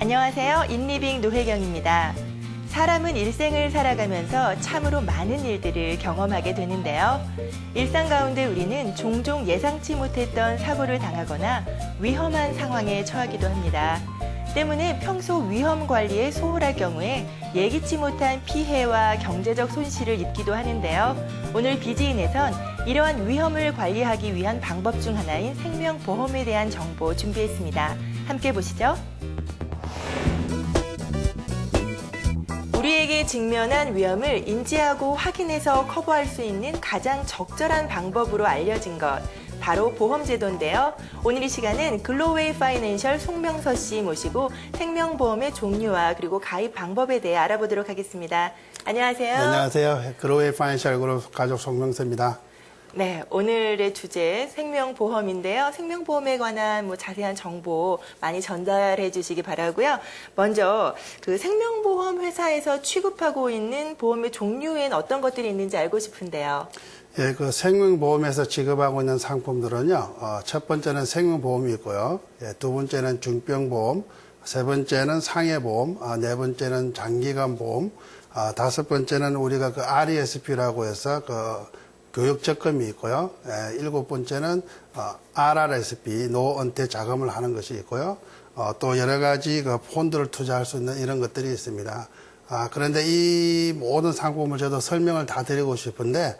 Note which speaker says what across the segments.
Speaker 1: 안녕하세요. 인리빙 노혜경입니다. 사람은 일생을 살아가면서 참으로 많은 일들을 경험하게 되는데요. 일상 가운데 우리는 종종 예상치 못했던 사고를 당하거나 위험한 상황에 처하기도 합니다. 때문에 평소 위험 관리에 소홀할 경우에 예기치 못한 피해와 경제적 손실을 입기도 하는데요. 오늘 비지인에선 이러한 위험을 관리하기 위한 방법 중 하나인 생명보험에 대한 정보 준비했습니다. 함께 보시죠. 우리에게 직면한 위험을 인지하고 확인해서 커버할 수 있는 가장 적절한 방법으로 알려진 것. 바로 보험제도인데요. 오늘 이 시간은 글로웨이 파이낸셜 송명서 씨 모시고 생명보험의 종류와 그리고 가입 방법에 대해 알아보도록 하겠습니다. 안녕하세요.
Speaker 2: 안녕하세요. 그로웨이 파이낸셜 그룹 가족 송명서입니다.
Speaker 1: 네, 오늘의 주제 생명보험인데요. 생명보험에 관한 뭐 자세한 정보 많이 전달해 주시기 바라고요. 먼저 그 생명보험 회사에서 취급하고 있는 보험의 종류엔 어떤 것들이 있는지 알고 싶은데요.
Speaker 2: 예, 그 생명보험에서 지급하고 있는 상품들은요, 어, 첫 번째는 생명보험이 있고요, 예, 두 번째는 중병보험, 세 번째는 상해보험, 아, 네 번째는 장기간보험, 아, 다섯 번째는 우리가 그 RESP라고 해서 그 교육적금이 있고요, 예, 일곱 번째는 어, RRSP, 노은퇴 자금을 하는 것이 있고요, 어, 또 여러 가지 그 폰드를 투자할 수 있는 이런 것들이 있습니다. 아, 그런데 이 모든 상품을 저도 설명을 다 드리고 싶은데,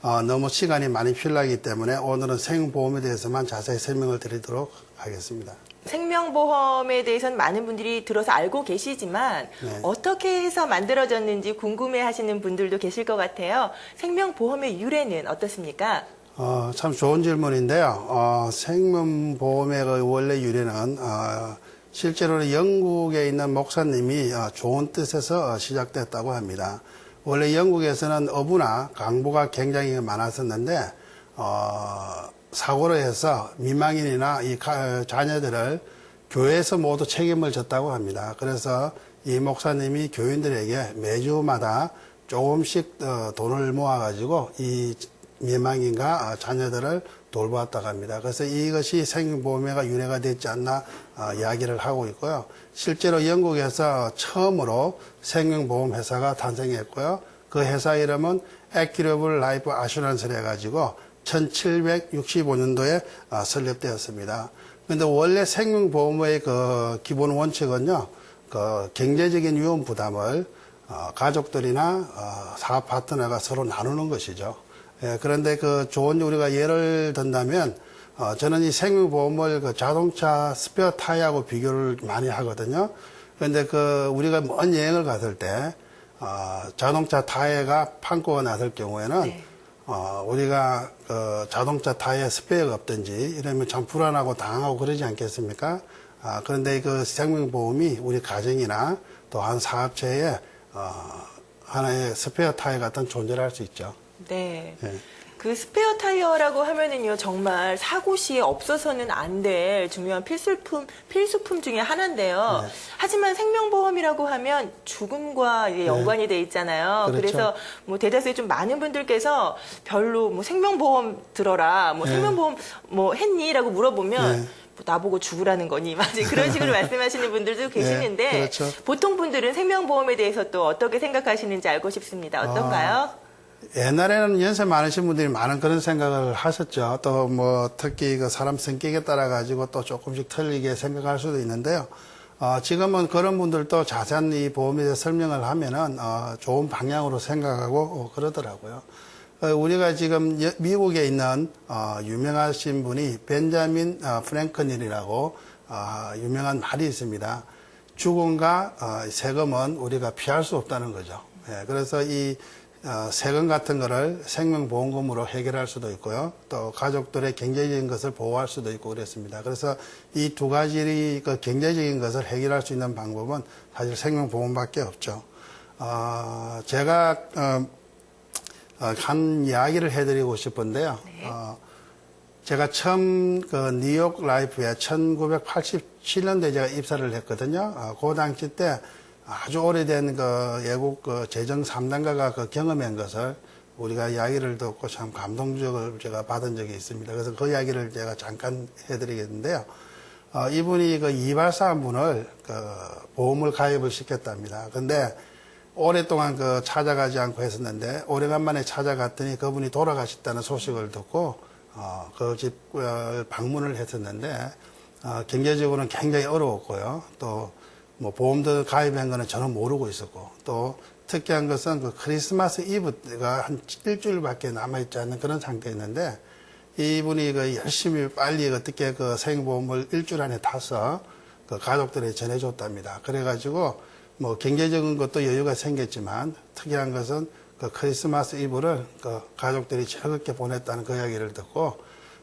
Speaker 2: 어, 너무 시간이 많이 필요하기 때문에 오늘은 생보험에 대해서만 자세히 설명을 드리도록 하겠습니다.
Speaker 1: 생명보험에 대해서는 많은 분들이 들어서 알고 계시지만
Speaker 2: 네.
Speaker 1: 어떻게 해서 만들어졌는지 궁금해 하시는 분들도 계실 것 같아요. 생명보험의 유래는 어떻습니까?
Speaker 2: 어, 참 좋은 질문인데요. 어, 생명보험의 그 원래 유래는 어, 실제로는 영국에 있는 목사님이 어, 좋은 뜻에서 어, 시작됐다고 합니다. 원래 영국에서는 어부나 강부가 굉장히 많았었는데 어, 사고로 해서 미망인이나 이 가- 자녀들을 교회에서 모두 책임을 졌다고 합니다. 그래서 이 목사님이 교인들에게 매주마다 조금씩 어, 돈을 모아가지고 이 미망인과 어, 자녀들을 돌보았다고 합니다. 그래서 이것이 생명보험회가 유래가 됐지 않나 어, 이야기를 하고 있고요. 실제로 영국에서 처음으로 생명보험 회사가 탄생했고요. 그 회사 이름은 Equitable Life Assurance를 해가지고 1765년도에 어, 설립되었습니다. 근데 원래 생명보험의 그 기본 원칙은요, 그 경제적인 위험 부담을 어, 가족들이나 어, 사업 파트너가 서로 나누는 것이죠. 예, 그런데 그 좋은 우리가 예를 든다면 어, 저는 이 생명보험을 그 자동차 스페어 타이어하고 비교를 많이 하거든요. 그런데 그 우리가 먼 여행을 갔을 때 어, 자동차 타이어가 판고가 났을 경우에는
Speaker 1: 네.
Speaker 2: 어, 우리가 그 자동차 타이어 스페어가 없든지 이러면 참 불안하고 당하고 그러지 않겠습니까? 아, 그런데 그 생명보험이 우리 가정이나 또 한 사업체에 어, 하나의 스페어 타이어 같은 존재를 할 수 있죠.
Speaker 1: 네.
Speaker 2: 예.
Speaker 1: 그 스페어 타이어라고 하면은요, 정말 사고 시에 없어서는 안 될 중요한 필수품, 필수품 중에 하나인데요.
Speaker 2: 네.
Speaker 1: 하지만 생명보험이라고 하면 죽음과 이제 연관이 돼 있잖아요.
Speaker 2: 네. 그렇죠.
Speaker 1: 그래서 뭐 대다수의 좀 많은 분들께서 별로 뭐 생명보험 들어라, 뭐
Speaker 2: 네.
Speaker 1: 생명보험 뭐 했니? 라고 물어보면
Speaker 2: 네.
Speaker 1: 뭐 나보고 죽으라는 거니? 막 이제 그런 식으로 말씀하시는 분들도 계시는데
Speaker 2: 그렇죠.
Speaker 1: 보통 분들은 생명보험에 대해서 또 어떻게 생각하시는지 알고 싶습니다. 어떤가요?
Speaker 2: 옛날에는 연세 많으신 분들이 많은 그런 생각을 하셨죠. 또 뭐 특히 그 사람 성격에 따라 가지고 또 조금씩 틀리게 생각할 수도 있는데요. 어, 지금은 그런 분들도 자세한 이 보험에 대해 설명을 하면은 어, 좋은 방향으로 생각하고 어, 그러더라고요. 어, 우리가 지금 여- 미국에 있는 어, 유명하신 분이 벤자민 어, 프랭클린이라고 어, 유명한 말이 있습니다. 죽음과 어, 세금은 우리가 피할 수 없다는 거죠. 예, 그래서 이 어, 세금 같은 거를 생명보험금으로 해결할 수도 있고요. 또 가족들의 경제적인 것을 보호할 수도 있고 그랬습니다. 그래서 이 두 가지 그 경제적인 것을 해결할 수 있는 방법은 사실 생명보험밖에 없죠. 어, 제가 어, 어, 한 이야기를 해드리고 싶은데요. 어, 제가 처음 그 뉴욕 라이프에 1987년도에 제가 입사를 했거든요. 어, 그 당시 때 아주 오래된 그 외국 그 재정 3단가가 그 경험한 것을 우리가 이야기를 듣고 참 감동적을 제가 받은 적이 있습니다. 그래서 그 이야기를 제가 잠깐 해드리겠는데요. 어, 이분이 그 이발사 한 분을 그 보험을 가입을 시켰답니다. 근데 오랫동안 그 찾아가지 않고 했었는데 오래간만에 찾아갔더니 그분이 돌아가셨다는 소식을 듣고 어, 그 집을 방문을 했었는데 어, 경제적으로는 굉장히 어려웠고요. 또 뭐 보험도 가입한 거는 저는 모르고 있었고 또 특이한 것은 그 크리스마스 이브가 한 일주일밖에 남아있지 않는 그런 상태였는데 이분이 그 열심히 빨리 어떻게 그 생보험을 일주일 안에 타서 그 가족들에 전해줬답니다. 그래가지고 뭐 경제적인 것도 여유가 생겼지만 특이한 것은 그 크리스마스 이브를 그 가족들이 즐겁게 보냈다는 그 이야기를 듣고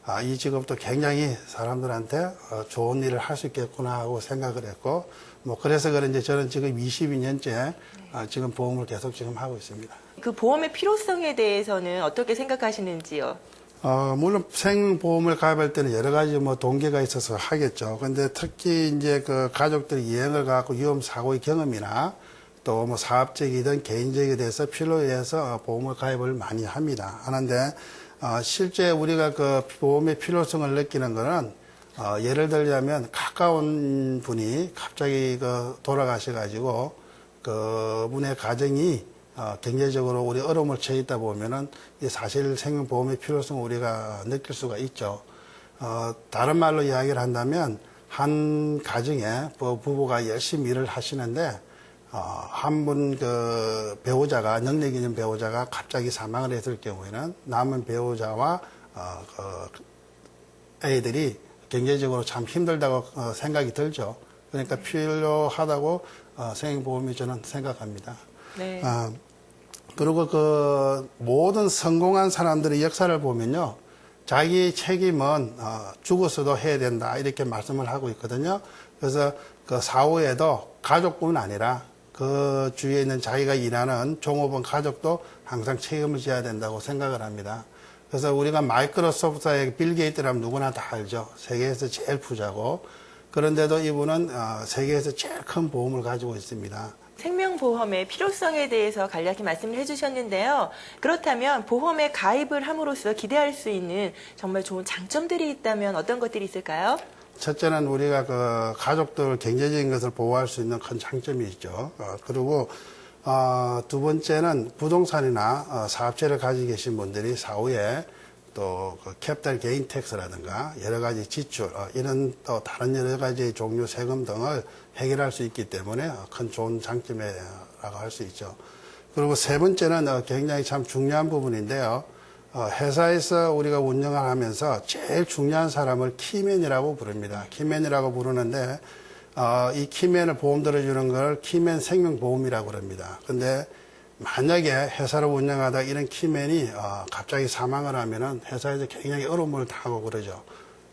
Speaker 2: 아, 이 직업도 굉장히 사람들한테 어, 좋은 일을 할 수 있겠구나 하고 생각을 했고 뭐 그래서 그런지 저는 지금 22년째 아, 지금 보험을 계속 지금 하고 있습니다.
Speaker 1: 그 보험의 필요성에 대해서는 어떻게 생각하시는지요?
Speaker 2: 어, 물론 생보험을 가입할 때는 여러 가지 뭐 동기가 있어서 하겠죠. 근데 특히 이제 그 가족들이 여행을 가고 위험 사고의 경험이나 또 뭐 사업적이든 개인적에 대해서 필요에 의해서 보험을 가입을 많이 합니다. 하는데 어, 실제 우리가 그 보험의 필요성을 느끼는 거는 어, 예를 들자면 가까운 분이 갑자기 그 돌아가셔가지고 그 분의 가정이 어, 경제적으로 우리 어려움을 처해 있다 보면은 이 사실 생명보험의 필요성을 우리가 느낄 수가 있죠. 어, 다른 말로 이야기를 한다면 한 가정에 부- 부부가 열심히 일을 하시는데 어, 한분 그 배우자가 능력 있는 배우자가 갑자기 사망을 했을 경우에는 남은 배우자와 어, 그 애들이 경제적으로 참 힘들다고 어, 생각이 들죠. 그러니까 필요하다고 어, 생명보험이 저는 생각합니다.
Speaker 1: 네.
Speaker 2: 아, 그리고 그 모든 성공한 사람들의 역사를 보면요. 자기 책임은 어, 죽어서도 해야 된다 이렇게 말씀을 하고 있거든요. 그래서 그 사후에도 가족뿐 아니라 그 주위에 있는 자기가 일하는 종업원 가족도 항상 책임을 져야 된다고 생각을 합니다. 그래서 우리가 마이크로소프트의 빌 게이트라면 누구나 다 알죠. 세계에서 제일 부자고 그런데도 이분은 어, 세계에서 제일 큰 보험을 가지고 있습니다.
Speaker 1: 생명보험의 필요성에 대해서 간략히 말씀을 해주셨는데요. 그렇다면 보험에 가입을 함으로써 기대할 수 있는 정말 좋은 장점들이 있다면 어떤 것들이 있을까요?
Speaker 2: 첫째는 우리가 그 가족들 경제적인 것을 보호할 수 있는 큰 장점이 있죠. 어, 그리고 어, 두 번째는 부동산이나 어, 사업체를 가지고 계신 분들이 사후에 또그 캐피탈 게인 텍스라든가 여러 가지 지출 어, 이런 또 다른 여러 가지 종류 세금 등을 해결할 수 있기 때문에 어, 큰 좋은 장점이라고 할 수 있죠. 그리고 세 번째는 어, 굉장히 참 중요한 부분인데요. 어, 회사에서 우리가 운영을 하면서 제일 중요한 사람을 키맨이라고 부릅니다. 키맨이라고 부르는데 어, 이 키맨을 보험 들어주는 걸 키맨 생명보험이라고 그럽니다. 근데 만약에 회사를 운영하다 이런 키맨이 어, 갑자기 사망을 하면은 회사에서 굉장히 어려움을 당하고 그러죠.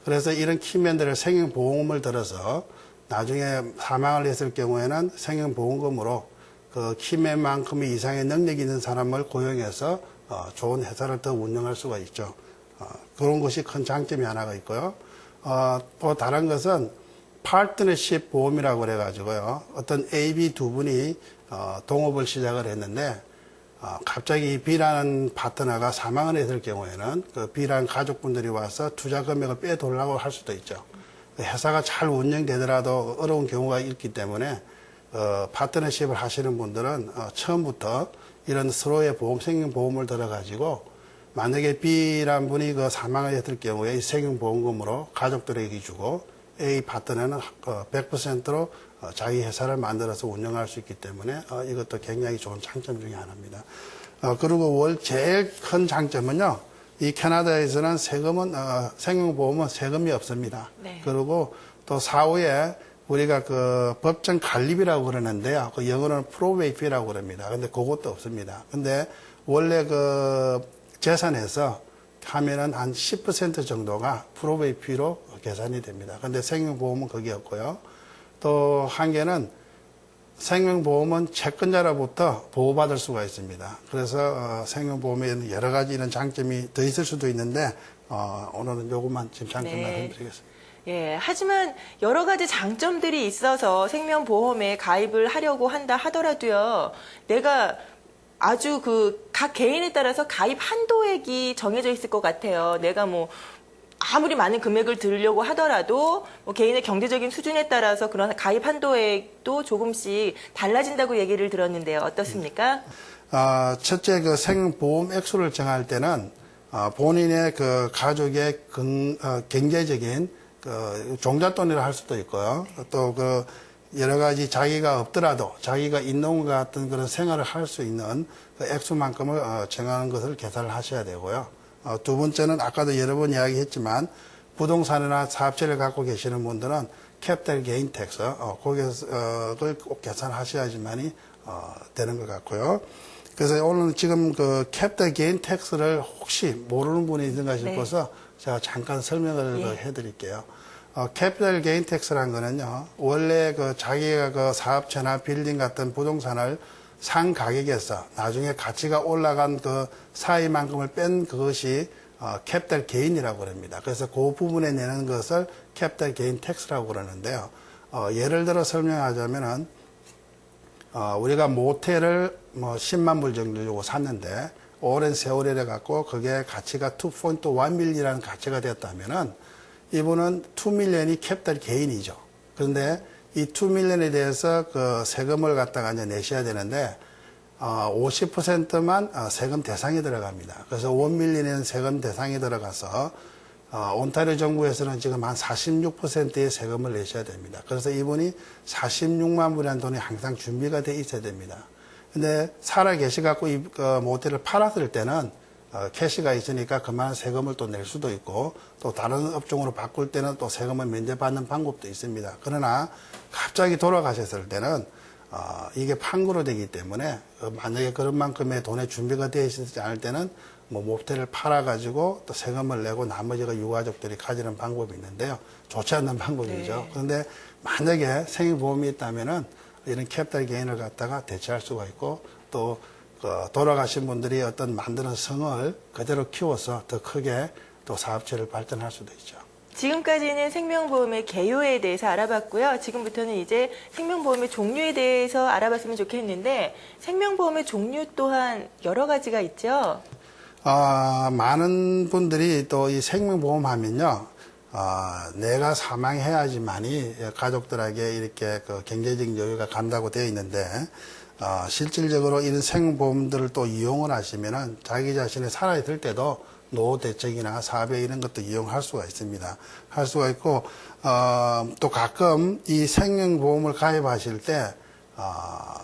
Speaker 2: 그래서 이런 키맨들을 생명보험을 들어서 나중에 사망을 했을 경우에는 생명보험금으로 그 키맨만큼의 이상의 능력이 있는 사람을 고용해서 어, 좋은 회사를 더 운영할 수가 있죠. 어, 그런 것이 큰 장점이 하나가 있고요. 어, 또 다른 것은 파트너십 보험이라고 그래가지고요. 어떤 A, B 두 분이 어, 동업을 시작을 했는데 어, 갑자기 이 B라는 파트너가 사망을 했을 경우에는 그 B라는 가족분들이 와서 투자 금액을 빼돌라고 할 수도 있죠. 회사가 잘 운영되더라도 어려운 경우가 있기 때문에 어, 파트너십을 하시는 분들은 어, 처음부터 이런 서로의 보험, 생명보험을 들어가지고 만약에 B란 분이 그 사망을 했을 경우에 이 생명보험금으로 가족들에게 주고 A 파트너는 어, 100%로 어, 자기 회사를 만들어서 운영할 수 있기 때문에 어, 이것도 굉장히 좋은 장점 중에 하나입니다. 어, 그리고 월 제일 큰 장점은요. 이 캐나다에서는 세금은 어, 생명보험은 세금이 없습니다.
Speaker 1: 네.
Speaker 2: 그리고 또 사후에 우리가 그 법정 관리비라고 그러는데요. 그 영어로는 프로베이피라고 그럽니다. 근데 그것도 없습니다. 근데 원래 그 재산에서 하면은 한 10% 정도가 프로베이피로 계산이 됩니다. 근데 생명보험은 그게 없고요. 또 한 개는 생명보험은 채권자로부터 보호받을 수가 있습니다. 그래서 어, 생명보험에는 여러 가지 이런 장점이 더 있을 수도 있는데 어, 오늘은 요것만 지금 장점
Speaker 1: 네.
Speaker 2: 말씀드리겠습니다.
Speaker 1: 예, 하지만 여러 가지 장점들이 있어서 생명보험에 가입을 하려고 한다 하더라도요, 내가 아주 그 각 개인에 따라서 가입 한도액이 정해져 있을 것 같아요. 내가 뭐 아무리 많은 금액을 들려고 하더라도 뭐 개인의 경제적인 수준에 따라서 그런 가입 한도액도 조금씩 달라진다고 얘기를 들었는데요. 어떻습니까?
Speaker 2: 아, 첫째 그 생보험 액수를 정할 때는 아, 본인의 그 가족의 근- 어, 경제적인 그 종잣돈이라 할 수도 있고요. 또 그 여러 가지 자기가 없더라도 자기가 있는 것 같은 그런 생활을 할 수 있는 그 액수만큼을 어, 정하는 것을 계산을 하셔야 되고요. 어, 두 번째는 아까도 여러 번 이야기했지만 부동산이나 사업체를 갖고 계시는 분들은 캐피탈 게인 텍스, 어, 거기를 꼭 계산하셔야지만이 어, 되는 것 같고요. 그래서 오늘 지금 그 캐피탈 게인 텍스를 혹시 모르는 분이 있는가 싶어서 제가 잠깐 설명을
Speaker 1: 예.
Speaker 2: 그 해드릴게요. 어, 캐피탈 게인 텍스란 거는요, 원래 그 자기가 그 사업체나 빌딩 같은 부동산을 산 가격에서 나중에 가치가 올라간 그 사이만큼을 뺀 그것이 어, 캐피탈 게인이라고 그럽니다. 그래서 그 부분에 내는 것을 캐피탈 게인 텍스라고 그러는데요. 어, 예를 들어 설명하자면은 어, 우리가 모텔을 뭐 10만 불 정도 주고 샀는데 오랜 세월이래 갖고 그게 가치가 2.1밀리라는 가치가 되었다면은 이분은 2밀리언이 캐피탈 개인이죠. 그런데 이 2밀리언에 대해서 그 세금을 갖다가 이제 내셔야 되는데 어, 50%만 어, 세금 대상이 들어갑니다. 그래서 1밀리언은 세금 대상이 들어가서 어, 온타리오 정부에서는 지금 한 46%의 세금을 내셔야 됩니다. 그래서 이분이 46만 불이라는 돈이 항상 준비가 돼 있어야 됩니다. 근데 살아 계시갖고 이 그, 모텔을 팔았을 때는 어, 캐시가 있으니까 그만한 세금을 또 낼 수도 있고 또 다른 업종으로 바꿀 때는 또 세금을 면제받는 방법도 있습니다. 그러나 갑자기 돌아가셨을 때는 어, 이게 판구로 되기 때문에 어, 만약에 그런 만큼의 돈의 준비가 되어 있지 않을 때는 뭐 모텔을 팔아가지고 또 세금을 내고 나머지가 유가족들이 가지는 방법이 있는데요. 좋지 않는 방법이죠.
Speaker 1: 네.
Speaker 2: 그런데 만약에 생활보험이 있다면은 이런 캐피탈 게인을 갖다가 대체할 수가 있고 또그 돌아가신 분들이 어떤 만드는 성을 그대로 키워서 더 크게 또 사업체를 발전할 수도 있죠.
Speaker 1: 지금까지는 생명보험의 개요에 대해서 알아봤고요. 지금부터는 이제 생명보험의 종류에 대해서 알아봤으면 좋겠는데 생명보험의 종류 또한 여러 가지가 있죠.
Speaker 2: 아, 많은 분들이 또 이 생명보험 하면요, 아, 내가 사망해야지만이 가족들에게 이렇게 그 경제적인 여유가 간다고 되어 있는데, 아, 실질적으로 이런 생명보험들을 또 이용을 하시면은 자기 자신이 살아있을 때도 노후 대책이나 사업에 이런 것도 이용할 수가 있습니다. 할 수가 있고, 어, 또 가끔 이 생명보험을 가입하실 때, 아,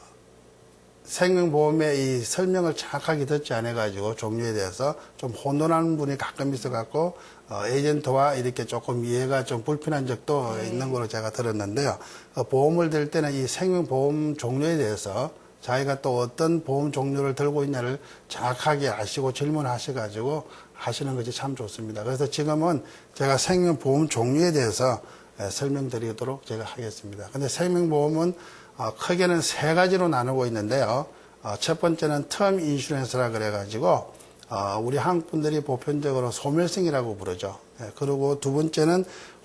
Speaker 2: 생명보험의 이 설명을 정확하게 듣지 않아 가지고 종류에 대해서 좀 혼돈하는 분이 가끔 있어 갖고 어, 에이전트와 이렇게 조금 이해가 좀 불편한 적도 있는 걸로 제가 들었는데요. 어, 보험을 들 때는 이 생명보험 종류에 대해서 자기가 또 어떤 보험 종류를 들고 있냐를 정확하게 아시고 질문하셔 가지고 하시는 것이 참 좋습니다. 그래서 지금은 제가 생명보험 종류에 대해서 예, 설명드리도록 제가 하겠습니다. 근데 생명보험은 어, 크게는 세 가지로 나누고 있는데요. 어, 첫 번째는 텀 인슈런스라 그래 가지고 어, 우리 한국 분들이 보편적으로 소멸생이라고 부르죠. 예, 그리고 두 번째는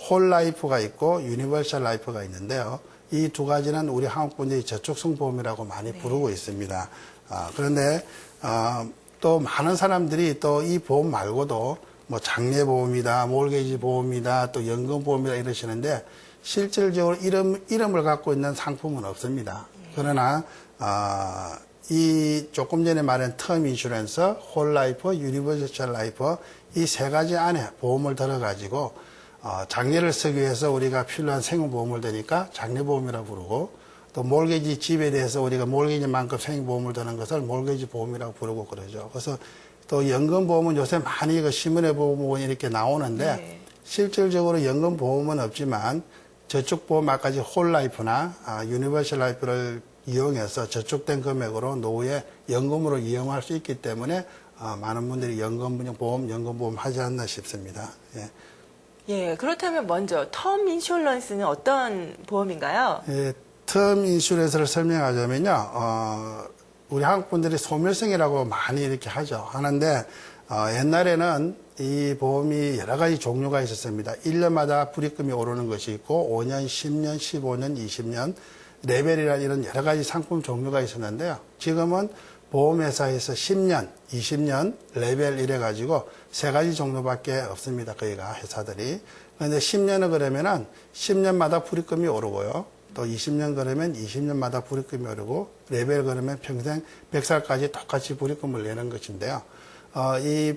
Speaker 2: 홀 라이프가 있고 유니버셜 라이프가 있는데요. 이 두 가지는 우리 한국 분들이 저축성 보험이라고 많이 부르고 있습니다. 아, 그런데 어, 또 많은 사람들이 또 이 보험 말고도 뭐 장례 보험이다, 몰개지 보험이다, 또 연금 보험이다 이러시는데 실질적으로 이름, 이름을 갖고 있는 상품은 없습니다. 그러나, 아, 이 조금 전에 말한 텀 인슈런스, 홀 라이프, 유니버셜 라이프 이 세 가지 안에 보험을 들어가지고 어, 장례를 쓰기 위해서 우리가 필요한 생명보험을 드니까 장례보험이라 부르고 또 몰개지 집에 대해서 우리가 몰개지만큼 생명보험을 드는 것을 몰개지 보험이라고 부르고 그러죠. 그래서 또 연금보험은 요새 많이 그 신문에 보면 이렇게 나오는데
Speaker 1: 네.
Speaker 2: 실질적으로 연금보험은 없지만 저축보험 아까지 홀라이프나 아, 유니버셜 라이프를 이용해서 저축된 금액으로 노후에 연금으로 이용할 수 있기 때문에 아, 많은 분들이 연금보험, 연금보험 하지 않나 싶습니다. 예.
Speaker 1: 예, 그렇다면 먼저 텀 인슈런스는 어떤 보험인가요?
Speaker 2: 예, 텀 인슈런스를 설명하자면요, 어, 우리 한국 분들이 소멸성이라고 많이 이렇게 하죠. 하는데, 어, 옛날에는 이 보험이 여러 가지 종류가 있었습니다. 1년마다 불입금이 오르는 것이 있고 5년, 10년, 15년, 20년 레벨이라 이런 여러 가지 상품 종류가 있었는데요. 지금은 보험회사에서 10년, 20년 레벨 이래 가지고 세 가지 종류밖에 없습니다. 거기가 회사들이. 그런데 10년은 그러면은 10년마다 불입금이 오르고요. 또 20년 그러면 20년마다 불입금이 오르고 레벨 그러면 평생 100살까지 똑같이 불입금을 내는 것인데요. 어, 이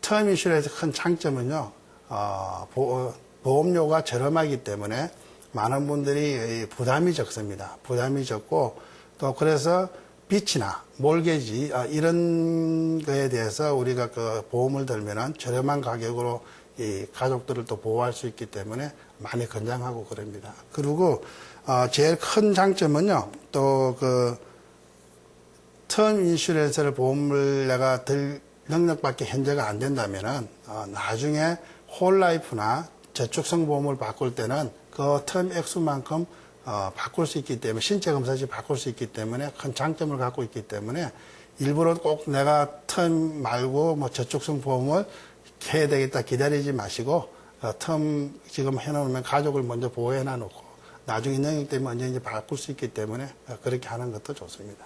Speaker 2: 터մ 인슈런스의 큰 장점은요, 어, 보, 보험료가 저렴하기 때문에 많은 분들이 이 부담이 적습니다. 부담이 적고 또 그래서 빚이나 몰개지 아, 이런 거에 대해서 우리가 그 보험을 들면은 저렴한 가격으로 이 가족들을 또 보호할 수 있기 때문에 많이 건장하고 그럽니다. 그리고 어, 제일 큰 장점은요, 또그텀 인슈런스를 보험을 내가 들 능력밖에 현재가 안 된다면은 어, 나중에 홀라이프나 저축성 보험을 바꿀 때는 그 텀 액수만큼 어, 바꿀 수 있기 때문에 신체 검사시 바꿀 수 있기 때문에 큰 장점을 갖고 있기 때문에 일부러 꼭 내가 텀 말고 뭐 저축성 보험을 해야 되겠다 기다리지 마시고 어, 텀 지금 해놓으면 가족을 먼저 보호해 놔놓고 나중에 능력 때문에 언제든지 바꿀 수 있기 때문에 어, 그렇게 하는 것도 좋습니다.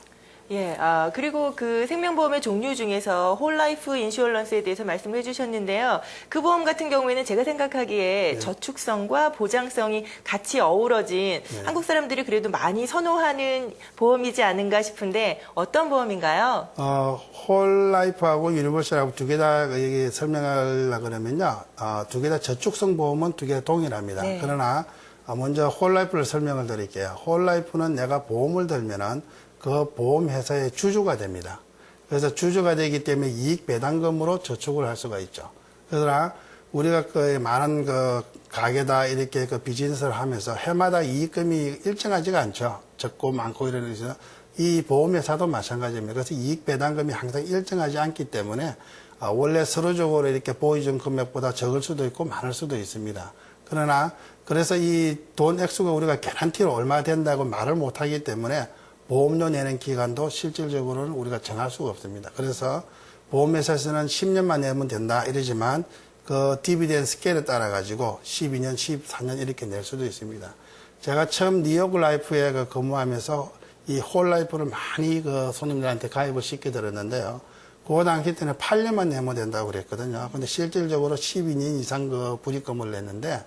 Speaker 1: 예, 아, 그리고 그 생명보험의 종류 중에서 홀라이프 인슈어런스에 대해서 말씀을 해주셨는데요. 그 보험 같은 경우에는 제가 생각하기에
Speaker 2: 네.
Speaker 1: 저축성과 보장성이 같이 어우러진 한국 사람들이 그래도 많이 선호하는 보험이지 않은가 싶은데 어떤 보험인가요?
Speaker 2: 어, 홀라이프하고 유니버셜하고 두 개다 설명하려고 그러면요. 어, 두개 다 저축성 보험은 두 개 다 동일합니다.
Speaker 1: 네.
Speaker 2: 그러나 어, 먼저 홀라이프를 설명을 드릴게요. 홀라이프는 내가 보험을 들면은 그 보험회사의 주주가 됩니다. 그래서 주주가 되기 때문에 이익 배당금으로 저축을 할 수가 있죠. 그러나 우리가 그 많은 그 가게다 이렇게 그 비즈니스를 하면서 해마다 이익금이 일정하지가 않죠. 적고 많고 이런 데서 이 보험회사도 마찬가지입니다. 그래서 이익 배당금이 항상 일정하지 않기 때문에 아, 원래 서로적으로 이렇게 보이준 금액보다 적을 수도 있고 많을 수도 있습니다. 그러나 그래서 이 돈 액수가 우리가 개런티로 얼마 된다고 말을 못하기 때문에 보험료 내는 기간도 실질적으로는 우리가 정할 수가 없습니다. 그래서 보험회사에서는 10년만 내면 된다 이러지만 그 디비덴 스케일에 따라 가지고 12년, 14년 이렇게 낼 수도 있습니다. 제가 처음 뉴욕 라이프에 그 근무하면서 이 홀라이프를 많이 그 손님들한테 가입을 시켜 드렸는데요. 그 당시 때는 8년만 내면 된다고 그랬거든요. 근데 실질적으로 12년 이상 그 불입금을 냈는데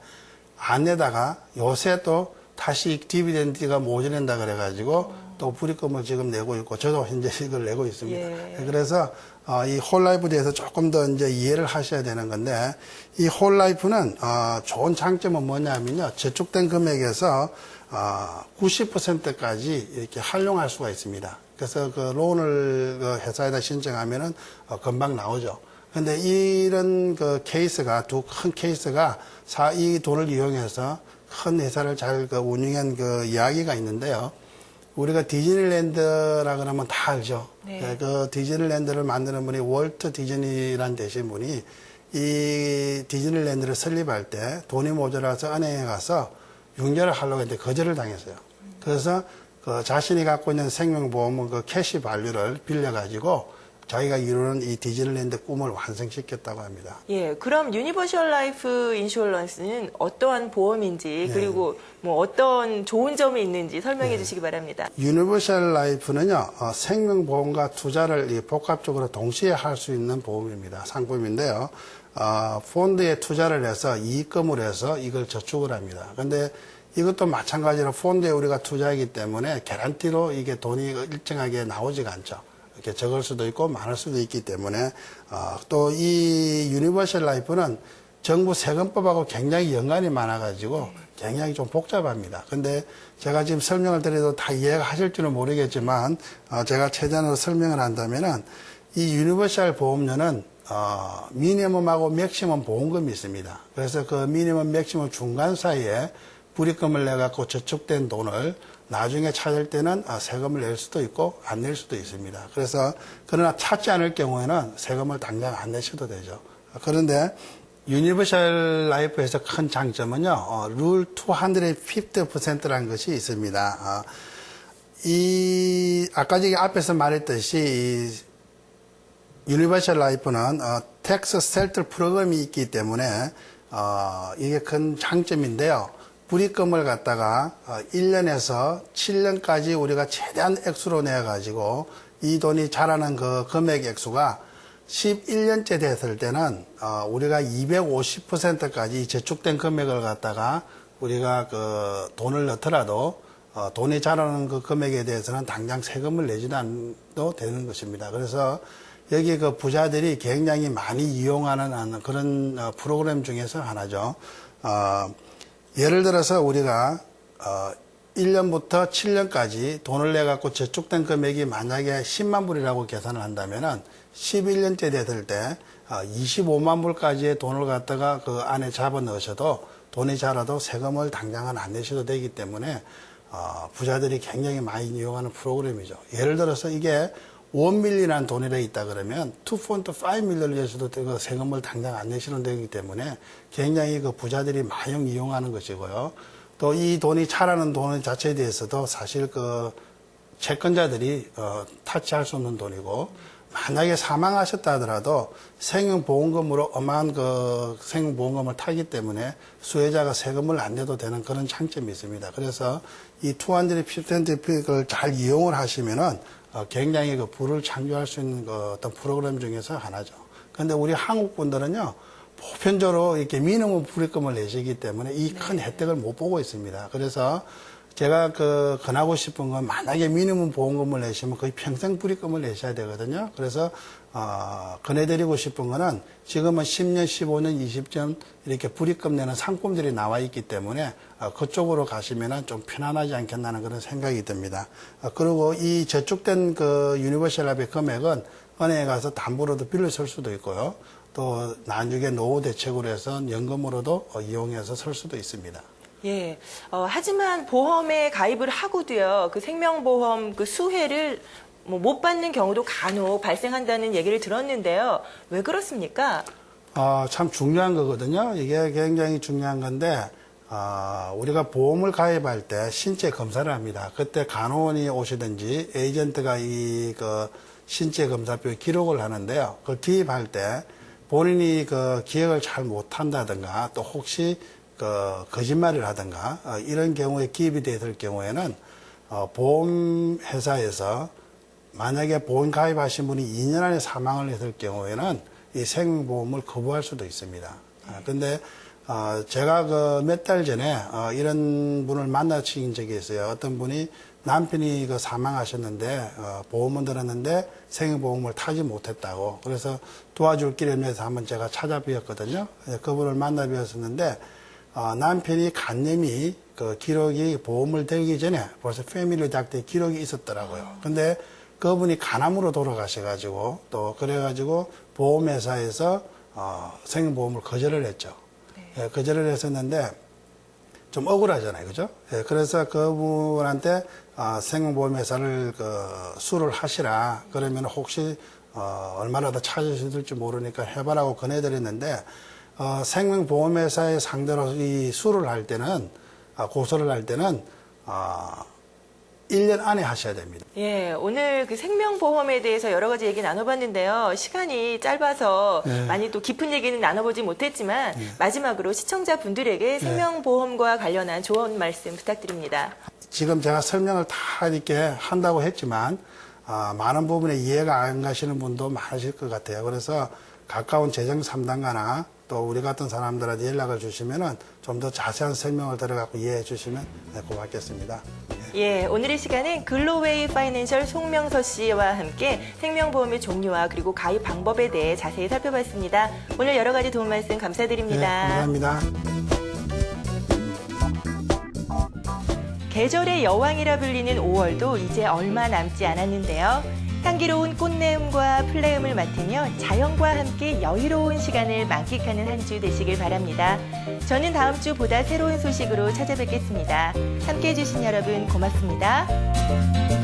Speaker 2: 안 내다가 요새 또 다시 디비덴드가 모자란다 그래가지고 또 불입금을 지금 내고 있고 저도 현재 이걸 내고 있습니다.
Speaker 1: 예.
Speaker 2: 그래서 어, 이 홀라이프에 대해서 조금 더 이제 이해를 하셔야 되는 건데 이 홀라이프는 어, 좋은 장점은 뭐냐면요 저축된 금액에서 어, 90%까지 이렇게 활용할 수가 있습니다. 그래서 그 론을 그 회사에다 신청하면은 어, 금방 나오죠. 근데 이런 그 케이스가 두 큰 케이스가 사, 이 돈을 이용해서 큰 회사를 잘 그 운영한 그 이야기가 있는데요. 우리가 디즈니랜드라 그러면 다 알죠.
Speaker 1: 네.
Speaker 2: 네, 그 디즈니랜드를 만드는 분이 월트 디즈니란 되신 분이 이 디즈니랜드를 설립할 때 돈이 모자라서 은행에 가서 융자를 하려고 했는데 거절을 당했어요. 그래서 그 자신이 갖고 있는 생명보험은 그 캐시 발류를 빌려가지고 자기가 이루는 이 디즈니랜드 꿈을 완성시켰다고 합니다.
Speaker 1: 예, 그럼 유니버셜 라이프 인슈어런스는 어떠한 보험인지
Speaker 2: 네.
Speaker 1: 그리고 뭐 어떤 좋은 점이 있는지 설명해 주시기 바랍니다.
Speaker 2: 유니버셜 라이프는요, 어, 생명보험과 투자를 이 복합적으로 동시에 할 수 있는 보험입니다. 상품인데요. 어, 펀드에 투자를 해서 이익금을 해서 이걸 저축을 합니다. 근데 이것도 마찬가지로 펀드에 우리가 투자하기 때문에 개런티로 이게 돈이 일정하게 나오지가 않죠. 이렇게 적을 수도 있고 많을 수도 있기 때문에 어, 또 이 유니버셜 라이프는 정부 세금법하고 굉장히 연관이 많아가지고 굉장히 좀 복잡합니다. 근데 제가 지금 설명을 드려도 다 이해가 하실 줄은 모르겠지만 어, 제가 최대한으로 설명을 한다면은 이 유니버셜 보험료는 어, 미니멈하고 맥시멈 보험금이 있습니다. 그래서 그 미니멈 맥시멈 중간 사이에 불입금을 내 갖고 저축된 돈을 나중에 찾을 때는 아, 세금을 낼 수도 있고 안 낼 수도 있습니다. 그래서 그러나 찾지 않을 경우에는 세금을 당장 안 내셔도 되죠. 그런데 유니버셜 라이프에서 큰 장점은요, 어, 룰 250%라는 것이 있습니다. 어, 이, 아까 저기 앞에서 말했듯이, 이 유니버셜 라이프는 어, 텍스 셀트 프로그램이 있기 때문에 어, 이게 큰 장점인데요. 불입금을 갖다가 어, 1년에서 7년까지 우리가 최대한 액수로 내 가지고 이 돈이 자라는 그 금액 액수가 11년째 됐을 때는 어, 우리가 250%까지 저축된 금액을 갖다가 우리가 그 돈을 넣더라도 어, 돈이 자라는 그 금액에 대해서는 당장 세금을 내지도 않도 되는 것입니다. 그래서 여기 그 부자들이 굉장히 많이 이용하는 그런 어, 프로그램 중에서 하나죠. 어, 예를 들어서 우리가 어, 1년부터 7년까지 돈을 내 갖고 저축된 금액이 만약에 10만 불이라고 계산을 한다면은 11년째 됐을 때 어, 25만 불까지의 돈을 갖다가 그 안에 잡아 넣으셔도 돈이 자라도 세금을 당장은 안 내셔도 되기 때문에 어, 부자들이 굉장히 많이 이용하는 프로그램이죠. 예를 들어서 이게 1밀리라는 돈이라 있다 그러면 2.5밀리언에서도 그 세금을 당장 안 내시는 되기 때문에 굉장히 그 부자들이 많이 이용하는 것이고요. 또 이 돈이 차라는 돈 자체에 대해서도 사실 그 채권자들이 어, 타치할 수 없는 돈이고 만약에 사망하셨다 하더라도 생명보험금으로 어마한 그 생명보험금을 타기 때문에 수혜자가 세금을 안 내도 되는 그런 장점이 있습니다. 그래서 이 250%를 잘 이용을 하시면은 어, 굉장히 그 부를 창조할 수 있는 그 어떤 프로그램 중에서 하나죠. 그런데 우리 한국 분들은요, 보편적으로 이렇게 미니멈 불입금을 내시기 때문에 이 큰 혜택을 못 보고 있습니다. 그래서 제가 그 권하고 싶은 건 만약에 미니멈 보험금을 내시면 거의 평생 불입금을 내셔야 되거든요. 그래서 어, 권해드리고 싶은 거는 지금은 10년, 15년, 20년 이렇게 불입금 내는 상품들이 나와 있기 때문에 어, 그쪽으로 가시면은 좀 편안하지 않겠나는 그런 생각이 듭니다. 어, 그리고 이 저축된 그 유니버셜합의 금액은 은행에 가서 담보로도 빌려 쓸 수도 있고요. 또 나중에 노후 대책으로 해서 연금으로도 어, 이용해서 쓸 수도 있습니다.
Speaker 1: 예. 어, 하지만 보험에 가입을 하고도요, 그 생명보험 그 수혜를 뭐 못 받는 경우도 간혹 발생한다는 얘기를 들었는데요. 왜 그렇습니까?
Speaker 2: 어, 참 중요한 거거든요. 이게 굉장히 중요한 건데, 어, 우리가 보험을 가입할 때 신체 검사를 합니다. 그때 간호원이 오시든지 에이전트가 이 그 신체 검사표 기록을 하는데요. 그걸 기입할 때 본인이 그 기억을 잘 못한다든가 또 혹시 그 거짓말을 하든가 어, 이런 경우에 기입이 됐을 경우에는 어, 보험회사에서 만약에 보험 가입하신 분이 2년 안에 사망을 했을 경우에는 이 생명보험을 거부할 수도 있습니다. 아, 근데 어, 제가 그 몇 달 전에 어, 이런 분을 만나친 적이 있어요. 어떤 분이 남편이 그 사망하셨는데 어, 보험은 들었는데 생명보험을 타지 못했다고. 그래서 도와줄 길을 위해서 한번 제가 찾아뵈었거든요. 예, 그분을 만나 뵈었었는데 어, 남편이 간염이 그 기록이 보험을 들기 전에 벌써 패밀리 닥터의 기록이 있었더라고요. 근데 그분이 간암으로 돌아가셔가지고 또 그래가지고 보험회사에서 어, 생명보험을 거절을 했죠. 예, 거절을 했었는데 좀 억울하잖아요, 그죠? 예, 그래서 그분한테 어, 생명보험회사를 그 수를 하시라. 그러면 혹시 어, 얼마나 더 찾으실지 모르니까 해봐라고 권해드렸는데 어, 생명보험회사의 상대로 이 수를 할 때는 아, 고소를 할 때는 어, 1년 안에 하셔야 됩니다.
Speaker 1: 예, 오늘 그 생명보험에 대해서 여러 가지 얘기 나눠봤는데요. 시간이 짧아서
Speaker 2: 네.
Speaker 1: 많이 또 깊은 얘기는 나눠보지 못했지만 마지막으로 시청자분들에게 생명보험과 관련한 조언 말씀 부탁드립니다.
Speaker 2: 지금 제가 설명을 다 이렇게 한다고 했지만 아, 많은 부분에 이해가 안 가시는 분도 많으실 것 같아요. 그래서 가까운 재정 상담가나 또 우리 같은 사람들한테 연락을 주시면은 좀 더 자세한 설명을 들어갖고 이해해 주시면 네, 고맙겠습니다.
Speaker 1: 예, 오늘의 시간은 글로웨이 파이낸셜 송명서 씨와 함께 생명보험의 종류와 그리고 가입 방법에 대해 자세히 살펴봤습니다. 오늘 여러 가지 도움 말씀
Speaker 2: 네,
Speaker 1: 감사드립니다.
Speaker 2: 감사합니다.
Speaker 1: 계절의 여왕이라 불리는 5월도 이제 얼마 남지 않았는데요. 향기로운 꽃내음과 플레음을 맡으며 자연과 함께 여유로운 시간을 만끽하는 한 주 되시길 바랍니다. 저는 다음 주 보다 새로운 소식으로 찾아뵙겠습니다. 함께 해주신 여러분 고맙습니다.